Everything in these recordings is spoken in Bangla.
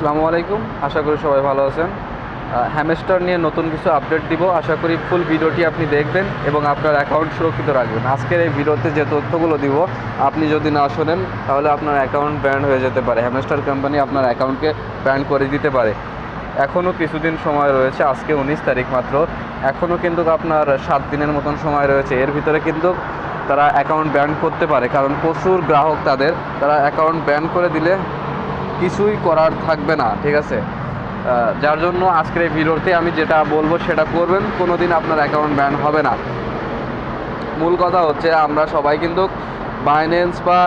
আসসালামু আলাইকুম। আশা করি সবাই ভালো আছেন। হ্যামেস্টার নিয়ে নতুন কিছু আপডেট দিব। আশা করি ফুল ভিডিওটি আপনি দেখবেন এবং আপনার অ্যাকাউন্ট সুরক্ষিত রাখবেন। আজকের এই ভিডিওতে যে তথ্যগুলো দিব, আপনি যদি না শোনেন, তাহলে আপনার অ্যাকাউন্ট ব্যান্ড হয়ে যেতে পারে। হ্যামেস্টার কোম্পানি আপনার অ্যাকাউন্টকে ব্যান্ড করে দিতে পারে। এখনও কিছুদিন সময় রয়েছে, আজকে উনিশ তারিখ মাত্র। এখনও কিন্তু আপনার সাত দিনের মতন সময় রয়েছে। এর ভিতরে কিন্তু তারা অ্যাকাউন্ট ব্যান করতে পারে। কারণ প্রচুর গ্রাহক তাদের। তারা অ্যাকাউন্ট ব্যান করে দিলে কিছুই করার থাকবে না, ঠিক আছে? যার জন্য আজকের এই ভিডিওতে আমি যেটা বলব সেটা করবেন কোনো দিন আপনার অ্যাকাউন্ট ব্যান হবে না। মূল কথা হচ্ছে আমরা সবাই কিন্তু বাইন্যান্স বা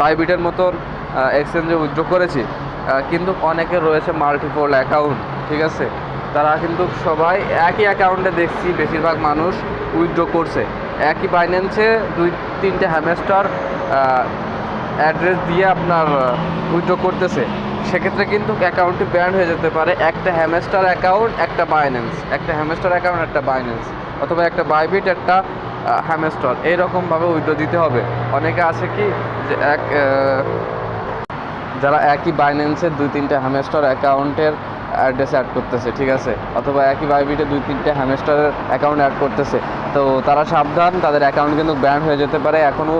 বাইবিটের মতন এক্সচেঞ্জে উইথড্র করেছি। কিন্তু অনেকের রয়েছে মাল্টিপল অ্যাকাউন্ট ঠিক আছে? তারা কিন্তু সবাই একই অ্যাকাউন্টে দেখছি বেশিরভাগ মানুষ উইথড্র করছে। একই বাইন্যান্সে দুই তিনটে হ্যামেস্টার অ্যাড্রেস দিয়ে আপনার উইথড্র করতেছে। সেক্ষেত্রে কিন্তু অ্যাকাউন্টটি ব্যান্ড হয়ে যেতে পারে। একটা হ্যামেস্টার অ্যাকাউন্ট একটা বাইন্যান্স একটা হ্যামেস্টার অ্যাকাউন্ট একটা বাইন্যান্স অথবা একটা বাইবিট একটা হ্যামেস্টার এইরকমভাবে উইথড্র দিতে হবে। অনেকে আছে কি, যে এক যারা একই বাইন্যান্সের দুই, তিনটে হ্যামেস্টার অ্যাকাউন্টের অ্যাড্রেস অ্যাড করতেছে, ঠিক আছে? অথবা একই বাইবিটে দুই, তিনটে হ্যামেস্টারের অ্যাকাউন্ট অ্যাড করতেছে। তো তারা সাবধান, তাদের অ্যাকাউন্ট কিন্তু ব্যান হয়ে যেতে পারে। এখনও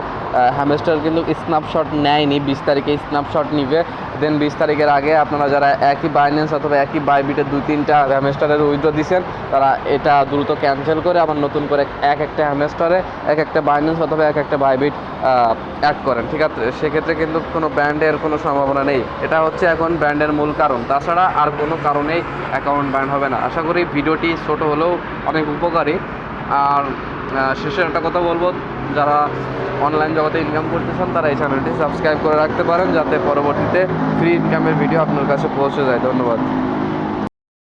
হ্যামেস্টার কিন্তু স্ন্যাপশট নেয়নি, বিশ তারিখে স্ন্যাপশট নিবে। দেন বিশ তারিখের আগে আপনারা যারা একই বাইন্যান্স অথবা একই বাইবিটে দুই, তিনটা হ্যামেস্টারের উইথড্র দিচ্ছেন তারা এটা দ্রুত ক্যান্সেল করে আবার নতুন করে এক একটা হ্যামেস্টারে এক একটা বাইন্যান্স অথবা এক একটা বাইবিট অ্যাড করেন। ঠিক আছে? সেক্ষেত্রে কিন্তু কোনো ব্র্যান্ডের কোনো সম্ভাবনা নেই। এটা হচ্ছে এখন ব্র্যান্ডের মূল কারণ। তাছাড়া আর কোনো কারণেই অ্যাকাউন্ট ব্যান হবে না। আশা করি ভিডিওটি ছোট হলেও অনেক উপকারী। আর শেষের শেষে একটা কথা বলব, যারা অনলাইন জগতে ইনকাম করতে চান তারা এই চ্যানেলটি সাবস্ক্রাইব করে রাখতে পারেন, যাতে পরবর্তীতে ফ্রি ইনকামের ভিডিও আপনার কাছে পৌঁছে যায়। ধন্যবাদ।